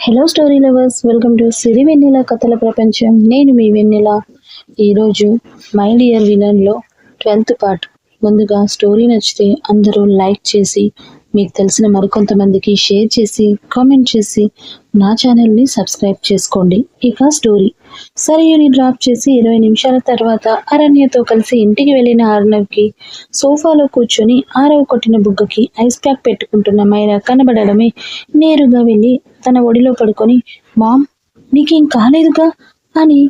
Hello story lovers welcome to Siri Vennela కథల ప్రపంచం నేను మీ వెన్నెల. ఈరోజు మై డియర్ విలన్లో ట్వెల్త్ పార్ట్ ముందుగా స్టోరీ నచ్చితే అందరూ లైక్ చేసి మీకు తెలిసిన మరికొంతమందికి షేర్ చేసి కామెంట్ చేసి నా ఛానల్ని సబ్స్క్రైబ్ చేసుకోండి. ఇక స్టోరీ. సరియుని డ్రాప్ చేసి ఇరవై నిమిషాల తర్వాత అరణ్యతో కలిసి ఇంటికి వెళ్ళిన అర్ణవ్కి సోఫాలో కూర్చొని ఆరవ కొట్టిన బుగ్గకి ఐస్ ప్యాక్ పెట్టుకుంటున్న మైరా కనబడడమే నేరుగా వెళ్ళి తన ఒడిలో పడుకొని మామ్ నీకేం కాలేదుగా? అని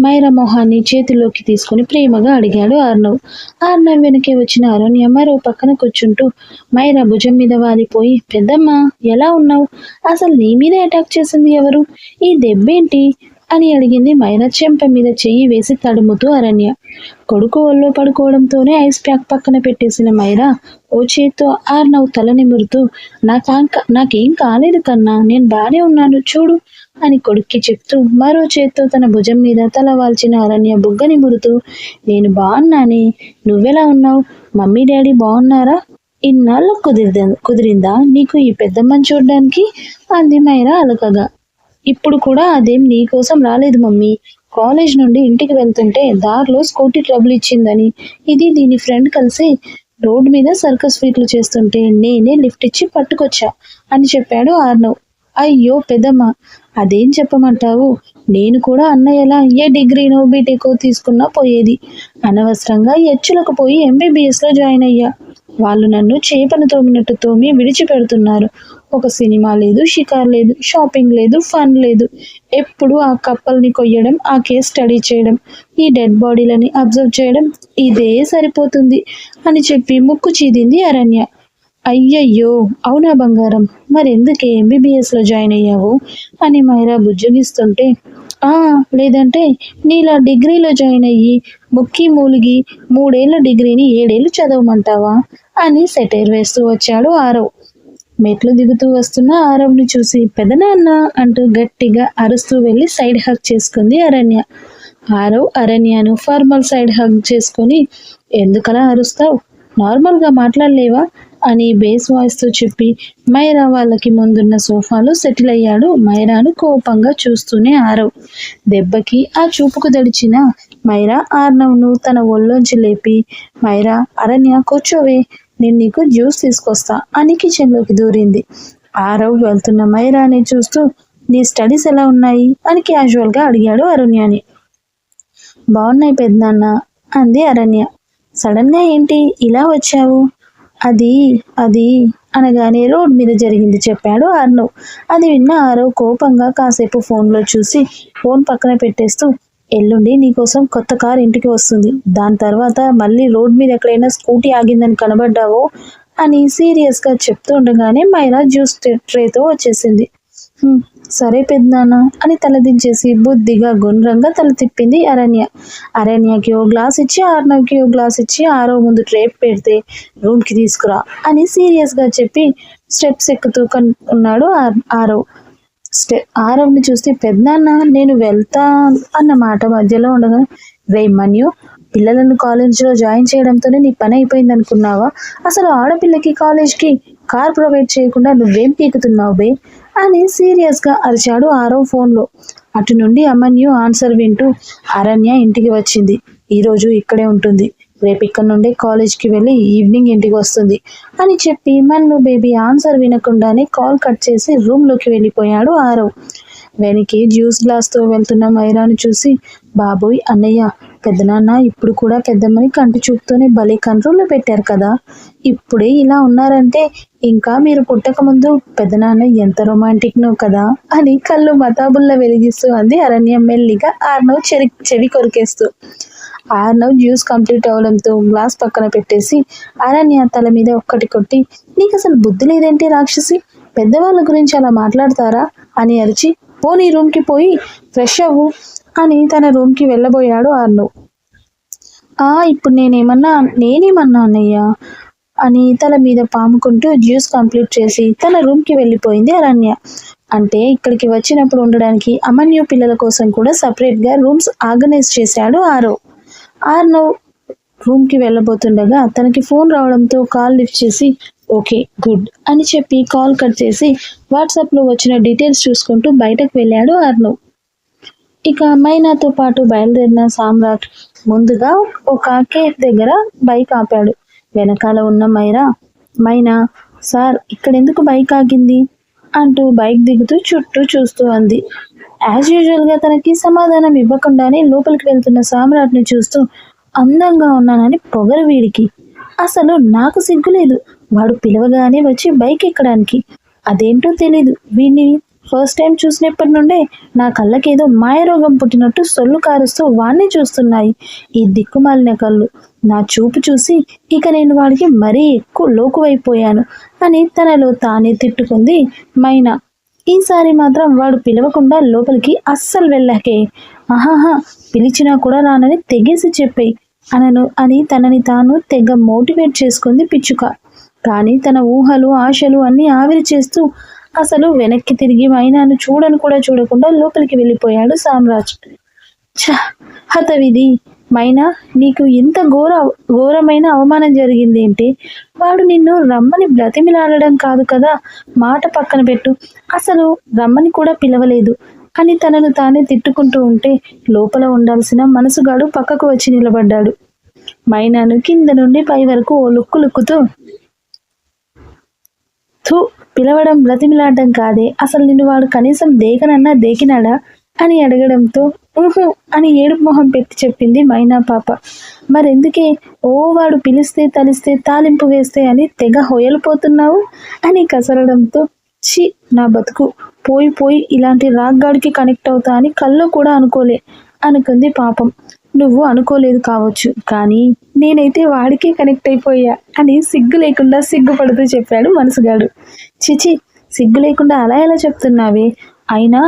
మైరా మొహాన్ని చేతిలోకి తీసుకుని ప్రేమగా అడిగాడు ఆర్నవ్. ఆర్నవ్ వెనకే వచ్చిన అరణ్య మరో పక్కన కూర్చుంటూ మైరా భుజం మీద వాలిపోయి పెద్దమ్మ ఎలా ఉన్నావు? అసలు నీ మీద అటాక్ చేసింది ఎవరు? ఈ దెబ్బేంటి? అని అడిగింది మైరా చెంప మీద చెయ్యి వేసి తడుముతూ అరణ్య. కొడుకు ఒళ్ళో పడుకోవడంతోనే ఐస్ ప్యాక్ పక్కన పెట్టేసిన మైరా ఓ చేత్తో ఆర్నవ్ తల నిమురుతూ నాకా నాకేం కాలేదు కన్నా నేను బాగానే ఉన్నాను చూడు. అని కొడుక్కి చెప్తూ మరో చేత్తో తన భుజం మీద తల వాల్చిన అరణ్య బుగ్గ నిమురుతూ నేను బాగున్నానే? నువ్వెలా ఉన్నావు? మమ్మీ డాడీ బాగున్నారా? ఇన్నాళ్ళు కుదిరిద కుదిరిందా నీకు ఈ పెద్దమ్మని చూడడానికి? అంది మైరా అలకగా. ఇప్పుడు కూడా అదేం నీకోసం రాలేదు మమ్మీ. కాలేజ్ నుండి ఇంటికి వెళ్తుంటే దారిలో స్కూటీ ట్రబుల్ ఇచ్చిందని. ఇది దీని ఫ్రెండ్ కలిసి రోడ్ మీద సర్కస్ ఫీట్లు చేస్తుంటే నేనే లిఫ్ట్ ఇచ్చి పట్టుకొచ్చా అని చెప్పాడు ఆర్నవ్. అయ్యో పెద్దమ్మ అదేం చెప్పమంటావు? నేను కూడా అన్నయ్యలా ఏ డిగ్రీనో బీటెకో తీసుకున్నా పోయేది. అనవసరంగా ఎచ్చులకు పోయి ఎంబీబీఎస్లో జాయిన్ అయ్యా. వాళ్ళు నన్ను చేపను తోమినట్టు తోమి విడిచిపెడుతున్నారు. ఒక సినిమా లేదు షికార్ లేదు షాపింగ్ లేదు ఫన్ లేదు. ఎప్పుడు ఆ కప్పల్ని కొయ్యడం ఆ కేస్ స్టడీ చేయడం ఈ డెడ్ బాడీలని అబ్జర్వ్ చేయడం ఇదే సరిపోతుంది అని చెప్పి ముక్కు చీదింది అరణ్య. అయ్యయ్యో అవునా బంగారం? మరెందుకే ఎంబీబీఎస్లో జాయిన్ అయ్యావు? అని మైరా బుజ్జగిస్తుంటే ఆ లేదంటే నీలా డిగ్రీలో జాయిన్ అయ్యి ముక్కి మూలిగి మూడేళ్ళ డిగ్రీని ఏడేళ్ళు చదవమంటావా? అని సెటైర్ వేస్తూ వచ్చాడు ఆరవ్. మెట్లు దిగుతూ వస్తున్న ఆరవ్ని చూసి పెదనాన్న అంటూ గట్టిగా అరుస్తూ వెళ్ళి సైడ్ హక్ చేసుకుంది అరణ్య. ఆరవ్ అరణ్యను ఫార్మల్ సైడ్ హగ్ చేసుకొని ఎందుకలా అరుస్తావు? నార్మల్గా మాట్లాడలేవా? అని బేస్ వాయిస్తో చెప్పి మైరా వాళ్ళకి ముందున్న సోఫాలో సెటిల్ అయ్యాడు. మైరాను కోపంగా చూస్తూనే ఆరవ్. దెబ్బకి ఆ చూపుకు దడిచిన మైరా ఆర్నవ్ను తన ఒళ్ళోంచి లేపి మైరా అరణ్య కూర్చోవే. నేను నీకు జ్యూస్ తీసుకొస్తా అని కిచెన్లోకి దూరింది. ఆరవ్ వెళ్తున్న మైరాని చూస్తూ నీ స్టడీస్ ఎలా ఉన్నాయి? అని క్యాజువల్గా అడిగాడు అరణ్యాని. బాగున్నాయి పెద్దనాన్న అంది అరణ్య. సడన్గా ఏంటి? ఇలా వచ్చావు? అది అది అనగానే రోడ్ మీద జరిగింది చెప్పాడు ఆర్నవ్ అది విన్న ఆరవ్ కోపంగా కాసేపు ఫోన్లో చూసి ఫోన్ పక్కన పెట్టేస్తూ ఎల్లుండి నీకోసం కొత్త కార్ ఇంటికి వస్తుంది. దాని తర్వాత మళ్ళీ రోడ్ మీద ఎక్కడైనా స్కూటీ ఆగిందని కనబడ్డావో అని సీరియస్గా చెప్తూ ఉండగానే మైరా జ్యూస్ ట్రేతో వచ్చేసింది. సరే పెద్దనాన్న అని తలదించేసి బుద్ధిగా గుండ్రంగా తల తిప్పింది అరణ్య. అరణ్యకి ఓ గ్లాస్ ఇచ్చి ఆర్నవ్కి ఓ గ్లాస్ ఇచ్చి ఆరో ముందు ట్రేప్ పెడితే రూమ్కి తీసుకురా అని సీరియస్గా చెప్పి స్టెప్స్ ఎక్కుతూ కన్ ఉన్నాడు ఆర్- ఆరవ్. స్టె ఆరవ్ని చూస్తే పెద్దనాన్న నేను వెళ్తా అన్న మాట మధ్యలో ఉండగా రే మన్యు పిల్లలను కాలేజీలో జాయిన్ చేయడంతోనే నీ పని అయిపోయింది అనుకున్నావా? అసలు ఆడపిల్లకి కాలేజ్కి కార్ ప్రొవైడ్ చేయకుండా నువ్వేం పీకుతున్నావు బే? అని సీరియస్గా అరిచాడు ఆరవ్ ఫోన్లో. అటు నుండి అమన్యు ఆన్సర్ వింటూ అరణ్య ఇంటికి వచ్చింది. ఈరోజు ఇక్కడే ఉంటుంది. రేపు ఇక్కడ నుండి కాలేజ్కి వెళ్ళి ఈవినింగ్ ఇంటికి వస్తుంది అని చెప్పి మన్ను బేబీ ఆన్సర్ వినకుండానే కాల్ కట్ చేసి రూమ్లోకి వెళ్ళిపోయాడు ఆరవ్. వెనక్కి జ్యూస్ గ్లాస్తో వెళ్తున్న మైరాను చూసి బాబోయ్ అన్నయ్య పెద్దనాన్న ఇప్పుడు కూడా పెద్దమ్మని కంటి చూపుతోనే భలే కంట్రోల్లో పెట్టారు కదా. ఇప్పుడే ఇలా ఉన్నారంటే ఇంకా మీరు పుట్టక ముందు పెద్దనాన్న ఎంత రొమాంటిక్నో కదా అని కళ్ళు మతాబుల్లా వెలిగిస్తూ అంది అరణ్యం మెల్లిగా ఆర్నవ్ చెరి చెవి కొరికేస్తూ. ఆర్నవ్ జ్యూస్ కంప్లీట్ అవడంతో గ్లాస్ పక్కన పెట్టేసి అరణ్య తల మీద ఒక్కటి కొట్టి నీకు అసలు బుద్ధి లేదేంటి రాక్షసి? పెద్దవాళ్ళ గురించి అలా మాట్లాడతారా? అని అరిచి పో నీ రూమ్కి పోయి ఫ్రెష్ అవ్వు. అని తన రూమ్కి వెళ్ళబోయాడు ఆర్నవ్ ఆ ఇప్పుడు నేనేమన్నా నేనేమన్నా అన్నయ్య? అని తల మీద పాముకుంటూ జ్యూస్ కంప్లీట్ చేసి తన రూమ్కి వెళ్ళిపోయింది అరణ్య. అంటే ఇక్కడికి వచ్చినప్పుడు ఉండడానికి అమన్యు పిల్లల కోసం కూడా సపరేట్గా రూమ్స్ ఆర్గనైజ్ చేశాడు ఆరో. ఆర్నవ్ రూమ్కి వెళ్ళబోతుండగా తనకి ఫోన్ రావడంతో కాల్ లిఫ్ట్ చేసి ఓకే గుడ్ అని చెప్పి కాల్ కట్ చేసి వాట్సాప్లో వచ్చిన డీటెయిల్స్ చూసుకుంటూ బయటకు వెళ్ళాడు అర్ణవ్ ఇక మైనాతో పాటు బయలుదేరిన సామ్రాట్ ముందుగా ఒక కేఫ్ దగ్గర బైక్ ఆపాడు. వెనకాల ఉన్న మైరా మైనా సార్ ఇక్కడెందుకు బైక్ ఆగింది? అంటూ బైక్ దిగుతూ చుట్టూ చూస్తూ అంది. యాజ్ యూజువల్గా తనకి సమాధానం ఇవ్వకుండానే లోపలికి వెళ్తున్న సామ్రాట్ని చూస్తూ అందంగా ఉన్నానని పొగరు వీడికి. అసలు నాకు సిగ్గులేదు. వాడు పిలవగానే వచ్చి బైక్ ఎక్కడానికి. అదేంటో తెలీదు. వీడిని ఫస్ట్ టైం చూసినప్పటి నుండే నా కళ్ళకేదో మాయరోగం పుట్టినట్టు సొల్లు కారుస్తూ వాణ్ణి చూస్తున్నాయి. ఈ దిక్కుమాలిన కళ్ళు. నా చూపు చూసి ఇక నేను వాడికి మరీ ఎక్కువ లోకువైపోయాను అని తనలో తానే తిట్టుకుంది మైనా. ఈసారి మాత్రం వాడు పిలవకుండా లోపలికి అస్సలు వెళ్ళాకే. ఆహాహా పిలిచినా కూడా రానని తెగేసి చెప్పాయి అనను అని తనని తాను తెగ మోటివేట్ చేసుకుంది పిచ్చుక. కానీ తన ఊహలు ఆశలు అన్నీ ఆవిరి చేస్తూ అసలు వెనక్కి తిరిగి మైనాను చూడను కూడా చూడకుండా లోపలికి వెళ్ళిపోయాడు సామ్రాజ్. ఛ హతవిధి! మైనా నీకు ఇంత ఘోర ఘోరమైన అవమానం జరిగిందేంటి? వాడు నిన్ను రమ్మని బ్రతిమిలాడడం కాదు కదా? మాట పక్కన పెట్టు. అసలు రమ్మని కూడా పిలవలేదు. అని తనను తానే తిట్టుకుంటూ ఉంటే లోపల ఉండాల్సిన మనసుగాడు పక్కకు వచ్చి నిలబడ్డాడు. మైనాను కింద నుండి పై వరకు ఓ లుక్కు లుక్కుతూ థూ పిలవడం బ్రతిమిలాడడం కాదే. అసలు నిన్ను వాడు కనీసం దేకనన్నా దేకినాడా? అని అడగడంతో ఊహు అని ఏడుపు మొహం పెట్టి చెప్పింది మైనా పాప. మరెందుకే? ఓ వాడు పిలిస్తే తలిస్తే తాలింపు వేస్తే అని తెగ హొయలిపోతున్నావు? అని కసరడంతో చి నా బతుకు. పోయి పోయి ఇలాంటి రాగ్గాడికి కనెక్ట్ అవుతా అని కళ్ళు కూడా అనుకోలే అనుకుంది పాపం. నువ్వు అనుకోలేదు కావచ్చు కానీ నేనైతే వాడికే కనెక్ట్ అయిపోయా అని సిగ్గు లేకుండా సిగ్గుపడుతూ చెప్పాడు మనసుగాడు. చిచి సిగ్గు లేకుండా అలా ఎలా చెప్తున్నావే? అయినా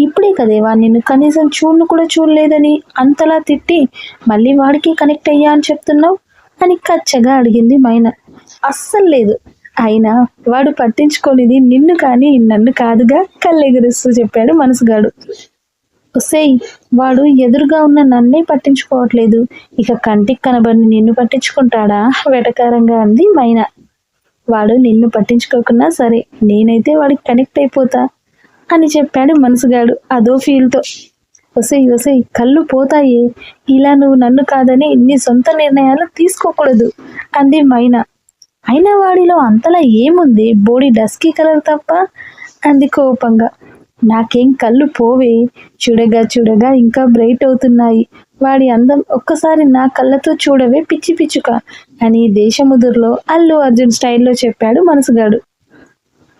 ఇప్పుడే కదేవా నిన్ను కనీసం చూడను కూడా చూడలేదని అంతలా తిట్టి మళ్ళీ వాడికి కనెక్ట్ అయ్యా అని చెప్తున్నావు? అని కచ్చగా అడిగింది మైనా. అస్సలు లేదు. అయినా వాడు పట్టించుకోనిది నిన్ను కానీ నన్ను కాదుగా కళ్ళెగురుస్తూ చెప్పాడు మనసుగాడు. ఒసేయ్ వాడు ఎదురుగా ఉన్న నన్నే పట్టించుకోవట్లేదు. ఇక కంటికి కనబడిని నిన్ను పట్టించుకుంటాడా? వెటకారంగా అంది మైనా. వాడు నిన్ను పట్టించుకోకున్నా సరే నేనైతే వాడికి కనెక్ట్ అయిపోతా అని చెప్పాడు మనసుగాడు అదో ఫీల్తో. ఒసేయ్ ఒసేయ్ కళ్ళు పోతాయి. ఇలా నువ్వు నన్ను కాదని నీ సొంత నిర్ణయాలు తీసుకోకూడదు అంది మైనా. అయినా వాడిలో అంతలా ఏముంది? బోడీ డస్కీ కలర్ తప్ప అంది కోపంగా. నాకేం కళ్ళు పోవే. చూడగా చూడగా ఇంకా బ్రైట్ అవుతున్నాయి. వాడి అందం ఒక్కసారి నా కళ్ళతో చూడవే పిచ్చి పిచ్చుక. అని దేశముదుర్లో అల్లు అర్జున్ స్టైల్లో చెప్పాడు మనసుగాడు.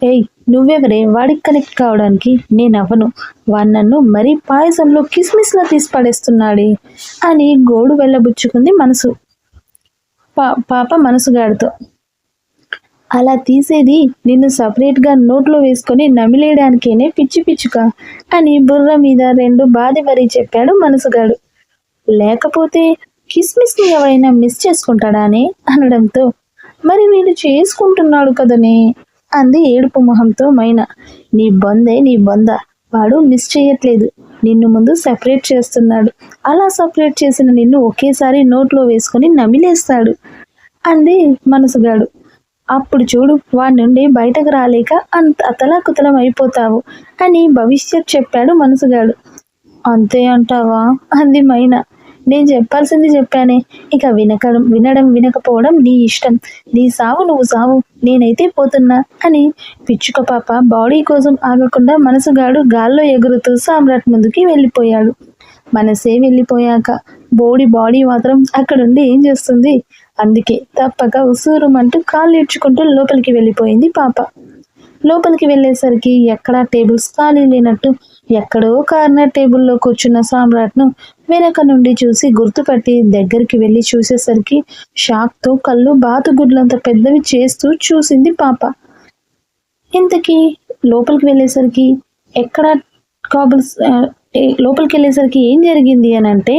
ఏయ్ నువ్వెవరే? వాడికి కనెక్ట్ కావడానికి నేనవ్వను. వాడు నన్ను మరీ పాయసంలో కిస్మిస్లా తీసి పడేస్తున్నాడే అని గోడు వెళ్ళబుచ్చుకుంది మనసు. పా పాప మనసుగాడితో. అలా తీసేది నిన్ను సపరేట్గా నోట్లో వేసుకొని నమిలేయడానికేనే పిచ్చి పిచ్చుక. అని బుర్ర మీద రెండు బాధి మరీ చెప్పాడు మనసుగాడు. లేకపోతే కిస్మిస్ని ఎవరైనా మిస్ చేసుకుంటాడానే అనడంతో. మరి వీడు చేసుకుంటున్నాడు కదనే అంది ఏడుపు మొహంతో మైనా. నీ బొందే నీ బొంద. వాడు మిస్ చేయట్లేదు. నిన్ను ముందు సపరేట్ చేస్తున్నాడు. అలా సపరేట్ చేసిన నిన్ను ఒకేసారి నోట్లో వేసుకొని నమిలేస్తాడు. అంది మనసుగాడు. అప్పుడు చూడు వాడి నుండి బయటకు రాలేక అంత అతలాకుతలం అయిపోతావు అని భవిష్యత్ చెప్పాడు మనసుగాడు. అంతే అంటావా? అంది మైనా. నేను చెప్పాల్సింది చెప్పానే. ఇక వినకడం వినడం వినకపోవడం నీ ఇష్టం. నీ సావు నువ్వు సావు. నేనైతే పోతున్నా అని పిచ్చుక పాప బాడీ కోసం ఆగకుండా మనసుగాడు గాల్లో ఎగురుతూ సామ్రాట్ ముందుకి వెళ్ళిపోయాడు. మనసే వెళ్ళిపోయాక బోడి బాడీ మాత్రం అక్కడుండి ఏం చేస్తుంది? అందుకే తప్పక ఉసూరుమంటూ కాళ్ళు ఈడ్చుకుంటూ లోపలికి వెళ్ళిపోయింది పాప. లోపలికి వెళ్ళేసరికి ఎక్కడా టేబుల్స్ ఖాళీ లేనట్టు ఎక్కడో కార్నర్ టేబుల్లో కూర్చున్న సామ్రాట్ను వెనక నుండి చూసి గుర్తుపట్టి దగ్గరికి వెళ్ళి చూసేసరికి షాక్తో కళ్ళు బాతుగుడ్లంత పెద్దవి చేస్తూ చూసింది పాప. ఇంతకీ లోపలికి వెళ్ళేసరికి ఎక్కడ కాబుల్స్ లోపలికి వెళ్ళేసరికి ఏం జరిగింది అని అంటే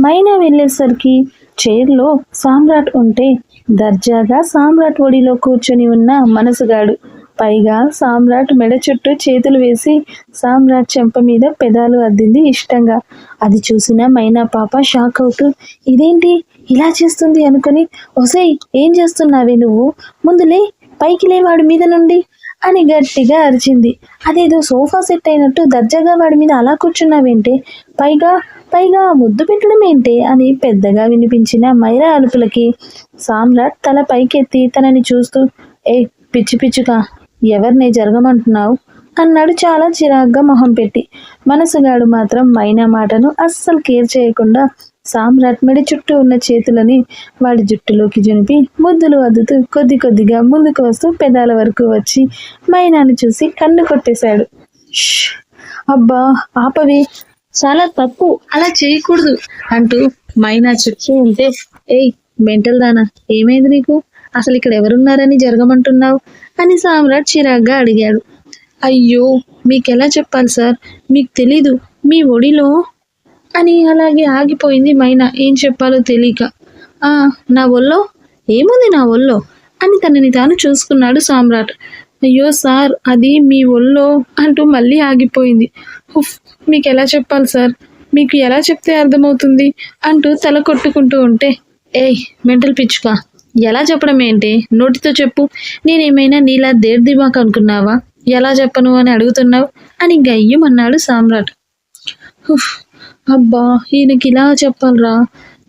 మైనా వెళ్ళేసరికి చైర్లో సామ్రాట్ ఉంటే దర్జాగా సామ్రాట్ ఒడిలో కూర్చొని ఉన్న మనసుగాడు. పైగా సామ్రాట్ మెడ చుట్టూ చేతులు వేసి సామ్రాట్ చెంప మీద పెదాలు అద్దింది ఇష్టంగా. అది చూసిన మైనా పాప షాక్ అవుతూ ఇదేంటి? ఇలా చేస్తుంది అనుకుని ఒసేయ్ ఏం చేస్తున్నావే నువ్వు? ముందులే పైకి లేవాడి మీద నుండి అని గట్టిగా అరిచింది. అదేదో సోఫా సెట్ అయినట్టు దర్జాగా వాడి మీద అలా కూర్చున్నావేంటే? పైగా పైగా ముద్దు పెట్టడం ఏంటి అని పెద్దగా వినిపించిన మైరా అలుపులకి సామ్రాట్ తల పైకెత్తి తనని చూస్తూ ఏ పిచ్చి పిచ్చుగా ఎవరిని జరగమంటున్నావు? అన్నాడు చాలా చిరాగ్గా మొహం పెట్టి. మనసుగాడు మాత్రం మైనా మాటను అస్సలు కేర్ చేయకుండా సామ్రాట్ మెడి చుట్టూ ఉన్న చేతులని వాడి జుట్టులోకి జునిపి ముద్దులు వద్దుతూ కొద్ది కొద్దిగా ముందుకు వస్తూ పెదాల వరకు వచ్చి మైనాను చూసి కన్ను కొట్టేశాడు. అబ్బా ఆపవి చాలా తప్పు. అలా చేయకూడదు అంటూ మైనా చుట్టూ ఉంటే ఏయ్ మెంటల్ దానా? ఏమైంది నీకు? అసలు ఇక్కడ ఎవరున్నారని జరగమంటున్నావు? అని సామ్రాట్ చిరాగ్గా అడిగాడు. అయ్యో మీకెలా చెప్పాలి సార్? మీకు తెలీదు. మీ ఒడిలో? అని అలాగే ఆగిపోయింది మైనా. ఏం చెప్పాలో తెలియక ఆ నా ఒళ్ళో? ఏముంది నా ఒళ్ళో? అని తనని తాను చూసుకున్నాడు సామ్రాట్. అయ్యో సార్ అది మీ ఒళ్ళో? అంటూ మళ్ళీ ఆగిపోయింది. మీకు ఎలా చెప్పాలి సార్? మీకు ఎలా చెప్తే అర్థమవుతుంది? అంటూ తల కొట్టుకుంటూ ఉంటే ఏయ్ మెంటల్ పిచ్చుక ఎలా చెప్పడం ఏంటి? నోటితో చెప్పు. నేనేమైనా నీలా దేర్దిమాకు అనుకున్నావా? ఎలా చెప్పను అని అడుగుతున్నావు? అని గయ్యమన్నాడు సామ్రాట్. అబ్బా ఈయనకి ఇలా చెప్పాలరా.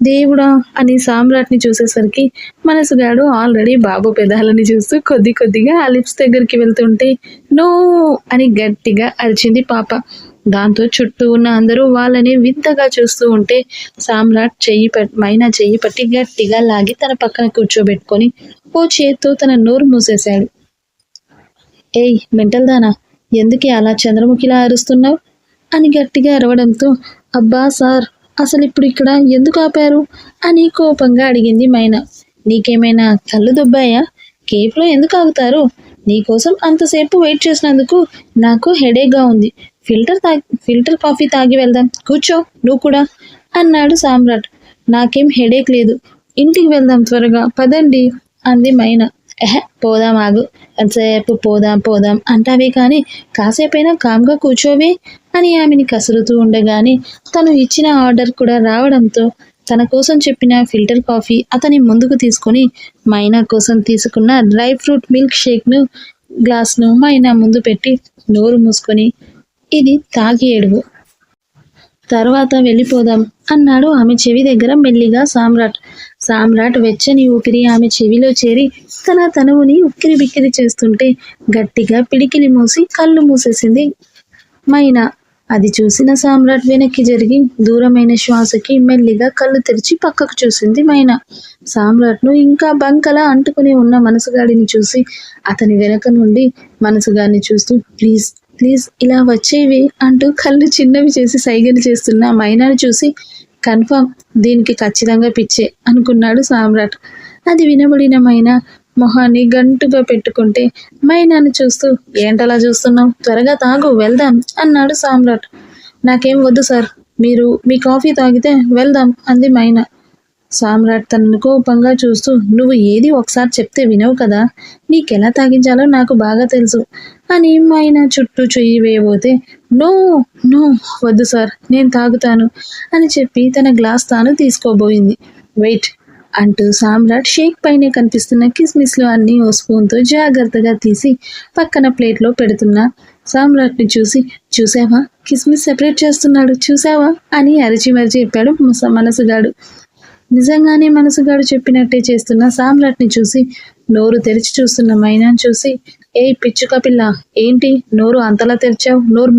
దేవుడా అని సామ్రాట్ని చూసేసరికి మనసుగాడు ఆల్రెడీ బాబు పెదాలని చూస్తూ కొద్ది కొద్దిగా ఆ లిప్స్ దగ్గరికి వెళ్తుంటే నో అని గట్టిగా అరిచింది పాప. దాంతో చుట్టూ ఉన్న అందరూ వాళ్ళని వింతగా చూస్తూ ఉంటే సామ్రాట్ చెయ్యి మైనా చెయ్యి పట్టి గట్టిగా లాగి తన పక్కన కూర్చోబెట్టుకొని ఓ చేత్తో తన నోరు మూసేశాడు. ఏయ్ మెంటల్ దానా ఎందుకే అలా చంద్రముఖిలా అరుస్తున్నావు? అని గట్టిగా అరవడంతో అబ్బా సార్ అసలు ఇప్పుడు ఇక్కడ ఎందుకు ఆపారు? అని కోపంగా అడిగింది మైనా. నీకేమైనా కళ్ళు దుబ్బాయా? కేఫ్లో ఎందుకు ఆగుతారు? నీకోసం అంతసేపు వెయిట్ చేసినందుకు నాకు హెడేక్గా ఉంది. ఫిల్టర్ తాగి ఫిల్టర్ కాఫీ తాగి వెళ్దాం. కూర్చో నువ్వు కూడా. అన్నాడు సామ్రాట్. నాకేం హెడేక్ లేదు. ఇంటికి వెళ్దాం త్వరగా. పదండి అంది మైనా. ఎహ పోదాం ఆగు. ఎంతసేపు పోదాం పోదాం అంటావే కానీ కాసేపైనా కామ్గా కూర్చోవే అని ఆమెని కసురుతూ ఉండగానే తను ఇచ్చిన ఆర్డర్ కూడా రావడంతో తన కోసం చెప్పిన ఫిల్టర్ కాఫీ అతని ముందుకు తీసుకొని మైనా కోసం తీసుకున్న డ్రై ఫ్రూట్ మిల్క్ షేక్ను గ్లాస్ను మైనా ముందు పెట్టి నోరు మూసుకొని ఇది తాగి ఏడువు తర్వాత వెళ్ళిపోదాం అన్నాడు ఆమె చెవి దగ్గర మెల్లిగా సామ్రాట్. సామ్రాట్ వెచ్చని ఊపిరి ఆమె చెవిలో చేరి తన తనువుని ఉక్కిరి బిక్కిరి చేస్తుంటే గట్టిగా పిడికిలి మూసి కళ్ళు మూసేసింది. మైనా అది చూసిన సామ్రాట్ వెనక్కి జరిగి దూరమైన శ్వాసకి మెల్లిగా కళ్ళు తెరిచి పక్కకు చూసింది మైనా. సామ్రాట్ను ఇంకా బంకలా అంటుకుని ఉన్న మనసుగాడిని చూసి అతని వెనక నుండి మనసుగాడిని చూస్తూ ప్లీజ్ ప్లీజ్ ఇలా వచ్చేవి అంటూ కళ్ళు చిన్నవి చేసి సైగలు చేస్తున్న మైనాని చూసి కన్ఫర్మ్ దీనికి ఖచ్చితంగా పిచ్చే అనుకున్నాడు సామ్రాట్. అది వినబడిన మైనా మొహాన్ని గంటుగా పెట్టుకుంటే మైనాని చూస్తూ ఏంటలా చూస్తున్నావు? త్వరగా తాగు వెళ్దాం అన్నాడు సామ్రాట్. నాకేం వద్దు సార్ మీరు మీ కాఫీ తాగితే వెళ్దాం అంది మైనా. సామ్రాట్ తనను కోపంగా చూస్తూ నువ్వు ఏది ఒకసారి చెప్తే వినవు కదా నీకెలా తాగించాలో నాకు బాగా తెలుసు. అని ఆయన చుట్టూ చెయ్యి వేయబోతే నో నో వద్దు సార్ నేను తాగుతాను అని చెప్పి తన గ్లాస్ తాను తీసుకోబోయింది. వెయిట్ అంటూ సామ్రాట్ షేక్ పైనే కనిపిస్తున్న కిస్మిస్లు అన్నీ ఓ స్పూన్తో జాగ్రత్తగా తీసి పక్కన ప్లేట్లో పెడుతున్న సామ్రాట్ని చూసి చూసావా? కిస్మిస్ సెపరేట్ చేస్తున్నాడు చూసావా? అని అరిచి మరిచి చెప్పాడు మనసుగాడు. నిజంగానే మనసుగాడు చెప్పినట్టే చేస్తున్న సామ్రాట్ని చూసి నోరు తెరిచి చూస్తున్న మైనాన్ చూసి ఏ పిచ్చుక పిల్ల ఏంటి? నోరు అంతలా తెరిచావు? నోరు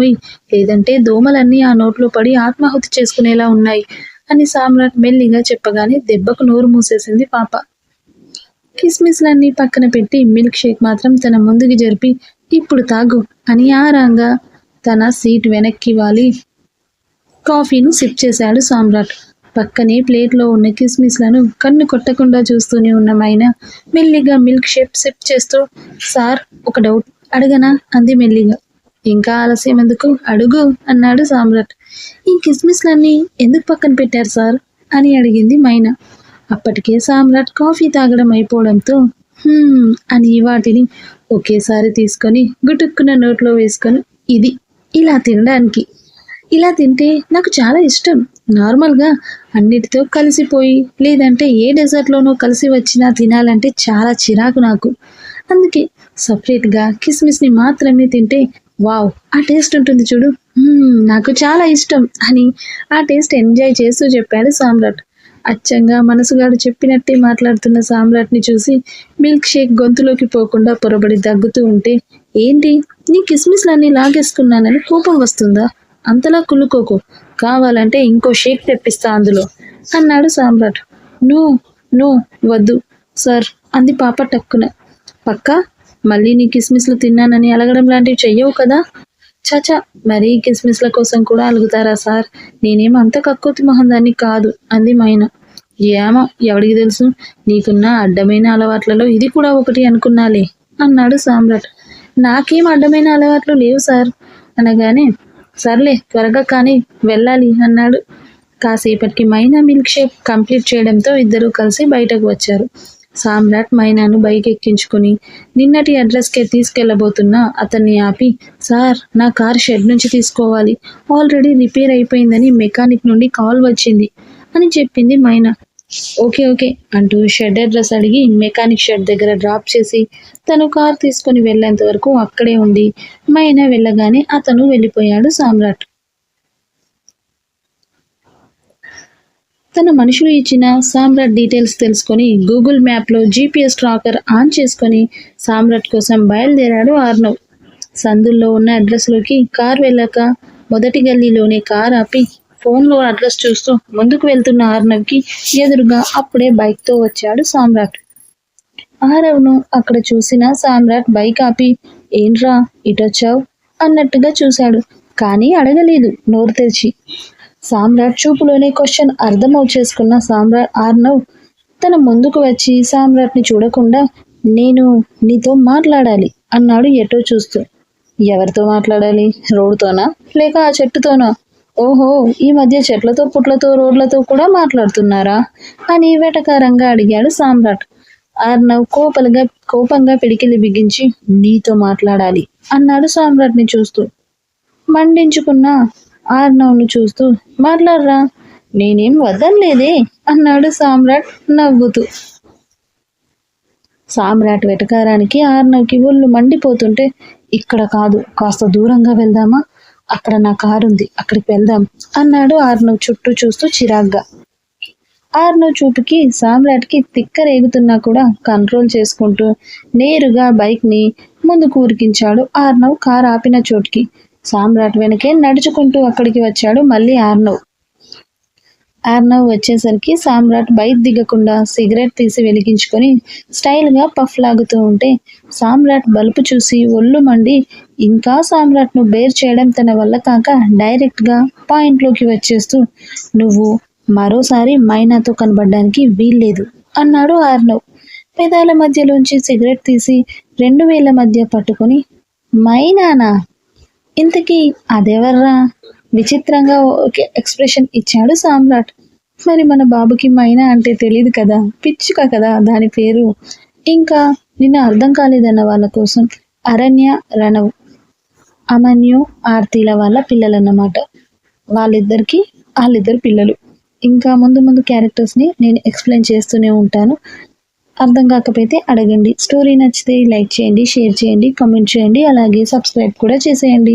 లేదంటే దోమలన్నీ ఆ నోట్లో పడి ఆత్మాహుతి చేసుకునేలా ఉన్నాయి అని సామ్రాట్ మెల్లిగా చెప్పగానే దెబ్బకు నోరు మూసేసింది పాప. కిస్మిస్లన్నీ పక్కన పెట్టి మిల్క్ షేక్ మాత్రం తన ముందుకి జరిపి ఇప్పుడు తాగు అని ఆరాంగా తన సీట్ వెనక్కి వాలి. కాఫీను సిప్ చేశాడు సామ్రాట్. పక్కనే ప్లేట్లో ఉన్న కిస్మిస్లను కన్ను కొట్టకుండా చూస్తూనే ఉన్న మైనా మెల్లిగా మిల్క్ షేప్ సిప్ చేస్తూ సార్ ఒక డౌట్ అడగనా? అంది మెల్లిగా. ఇంకా ఆలస్యం ఎందుకు? అడుగు అన్నాడు సామ్రాట్. ఈ కిస్మిస్లన్నీ ఎందుకు పక్కన పెట్టారు సార్? అని అడిగింది మైనా. అప్పటికే సామ్రాట్ కాఫీ తాగడం అయిపోవడంతో "హ్మ్" అని వాటిని ఒకేసారి తీసుకొని గుటుక్కున నోట్లో వేసుకొని ఇది ఇలా తినడానికి. ఇలా తింటే నాకు చాలా ఇష్టం. నార్మల్గా అన్నిటితో కలిసిపోయి లేదంటే ఏ డెజర్ట్లోనో కలిసి వచ్చినా తినాలంటే చాలా చిరాకు నాకు. అందుకే సపరేట్గా కిస్మిస్ని మాత్రమే తింటే వావ్ ఆ టేస్ట్ ఉంటుంది చూడు. నాకు చాలా ఇష్టం అని ఆ టేస్ట్ ఎంజాయ్ చేస్తూ చెప్పాడు సామ్రాట్. అచ్చంగా మనసుగాడు చెప్పినట్టే మాట్లాడుతున్న సామ్రాట్ని చూసి మిల్క్ షేక్ గొంతులోకి పోకుండా పొరబడి దగ్గుతూ ఉంటే ఏంటి నీ కిస్మిస్లన్నీ లాగేసుకున్నానని కోపం వస్తుందా? అంతలా కుళ్ళుకోకు. కావాలంటే ఇంకో షేక్ తెప్పిస్తా అందులో అన్నాడు సామ్రాట్. నో నో వద్దు సార్ అంది పాప టక్కున. పక్కా మళ్ళీ నీ కిస్మిస్లు తిన్నానని అలగడం లాంటివి చెయ్యవు కదా? చాచా మరీ కిస్మిస్ల కోసం కూడా అలుగుతారా సార్? నేనేం అంత కక్కుతి మొహం దాన్ని కాదు అంది మైనా. ఏమో ఎవడికి తెలుసు? నీకున్న అడ్డమైన అలవాట్లలో ఇది కూడా ఒకటి అనుకున్నాలే అన్నాడు సామ్రాట్. నాకేం అడ్డమైన అలవాట్లు లేవు సార్ అనగానే సర్లే త్వరగా కానీ వెళ్ళాలి అన్నాడు. కాసేపటికి మైనా మిల్క్ షేక్ కంప్లీట్ చేయడంతో ఇద్దరూ కలిసి బయటకు వచ్చారు. సామ్రాట్ మైనాను బైక్ ఎక్కించుకుని నిన్నటి అడ్రస్కే తీసుకెళ్ళబోతున్నా అతన్ని ఆపి సార్ నా కార్ షెడ్ నుంచి తీసుకోవాలి. ఆల్రెడీ రిపేర్ అయిపోయిందని మెకానిక్ నుండి కాల్ వచ్చింది అని చెప్పింది మైనా. ఓకే ఓకే అంటూ షెడ్ అడ్రస్ అడిగి మెకానిక్ షెడ్ దగ్గర డ్రాప్ చేసి తను కార్ తీసుకొని వెళ్ళేంత వరకు అక్కడే ఉండి మైనా వెళ్ళగానే అతను వెళ్ళిపోయాడు సామ్రాట్. తన మనుషులు ఇచ్చిన సామ్రాట్ డీటెయిల్స్ తెలుసుకొని గూగుల్ మ్యాప్లో జీపీఎస్ ట్రాకర్ ఆన్ చేసుకొని సామ్రాట్ కోసం బయలుదేరాడు ఆర్నవ్. సందుల్లో ఉన్న అడ్రస్లోకి కార్ వెళ్ళాక మొదటి గల్లీలోనే కార్ ఆపి ఫోన్లో అడ్రస్ చూస్తూ ముందుకు వెళ్తున్న ఆర్నవ్కి ఎదురుగా అప్పుడే బైక్తో వచ్చాడు సామ్రాట్. ఆరవ్ను అక్కడ చూసిన సామ్రాట్ బైక్ ఆపి ఏంట్రా ఇటొచ్చావు? అన్నట్టుగా చూశాడు కానీ అడగలేదు నోరు తెరిచి. సామ్రాట్ చూపులోనే క్వశ్చన్ అర్థం చేసుకున్న సామ్రాట్ ఆర్నవ్ తన ముందుకు వచ్చి సామ్రాట్ని చూడకుండా నేను నీతో మాట్లాడాలి అన్నాడు ఎటో చూస్తూ. ఎవరితో మాట్లాడాలి? రోడ్డుతోనా? లేక ఆ చెట్టుతోనా? ఓహో ఈ మధ్య చెట్లతో పుట్లతో రోడ్లతో కూడా మాట్లాడుతున్నారా? అని వెటకారంగా అడిగాడు సామ్రాట్. ఆర్నవ్ కోపలుగా కోపంగా పిడికిలి బిగించి నీతో మాట్లాడాలి అన్నాడు సామ్రాట్ని చూస్తూ. మండించుకున్న ఆర్నవ్ను చూస్తూ మాట్లాడరా? నేనేం వద్దలేదే అన్నాడు సామ్రాట్ నవ్వుతూ. సామ్రాట్ వెటకారానికి ఆర్నవ్కి ఒళ్ళు మండిపోతుంటే ఇక్కడ కాదు కాస్త దూరంగా వెళ్దామా? అక్కడ నా కారు ఉంది అక్కడికి వెళ్దాం అన్నాడు ఆర్నవ్ చుట్టూ చూస్తూ చిరాగ్గా. ఆర్నవ్ చూపుకి సామ్రాట్కి తిక్కరేగుతున్నా కూడా కంట్రోల్ చేసుకుంటూ నేరుగా బైక్ని ముందుకు ఊరికించాడు ఆర్నవ్ కారు ఆపిన చోటుకి. సామ్రాట్ వెనకే నడుచుకుంటూ అక్కడికి వచ్చాడు మళ్ళీ ఆర్నవ్. ఆర్నవ్ వచ్చేసరికి సామ్రాట్ బైక్ దిగకుండా సిగరెట్ తీసి వెలిగించుకొని స్టైల్గా పఫ్ లాగుతూ ఉంటే సామ్రాట్ బలుపు చూసి ఒళ్ళు మండి ఇంకా సామ్రాట్ను బేర్ చేయడం తన వల్ల కాక డైరెక్ట్గా పాయింట్లోకి వచ్చేస్తూ నువ్వు మరోసారి మైనాతో కనబడడానికి వీల్లేదు అన్నాడు ఆర్నవ్. పెదాల మధ్యలోంచి సిగరెట్ తీసి రెండు వేల మధ్య పట్టుకొని మైనానా? ఇంతకీ అదెవర్రా? విచిత్రంగా ఒక ఎక్స్ప్రెషన్ ఇచ్చాడు సామ్రాట్. మరి మన బాబుకి మైనా అంటే తెలియదు కదా పిచ్చుక కదా దాని పేరు. ఇంకా నిన్న అర్థం కాలేదన్న వాళ్ళ కోసం అరణ్య రణవ్ అమన్యు ఆర్తిల వాళ్ళ పిల్లలు అన్నమాట వాళ్ళిద్దరికి వాళ్ళిద్దరు పిల్లలు. ఇంకా ముందు ముందు క్యారెక్టర్స్ని నేను ఎక్స్ప్లెయిన్ చేస్తూనే ఉంటాను. అర్థం కాకపోతే అడగండి. స్టోరీ నచ్చితే లైక్ చేయండి షేర్ చేయండి కామెంట్ చేయండి అలాగే సబ్స్క్రైబ్ కూడా చేసేయండి.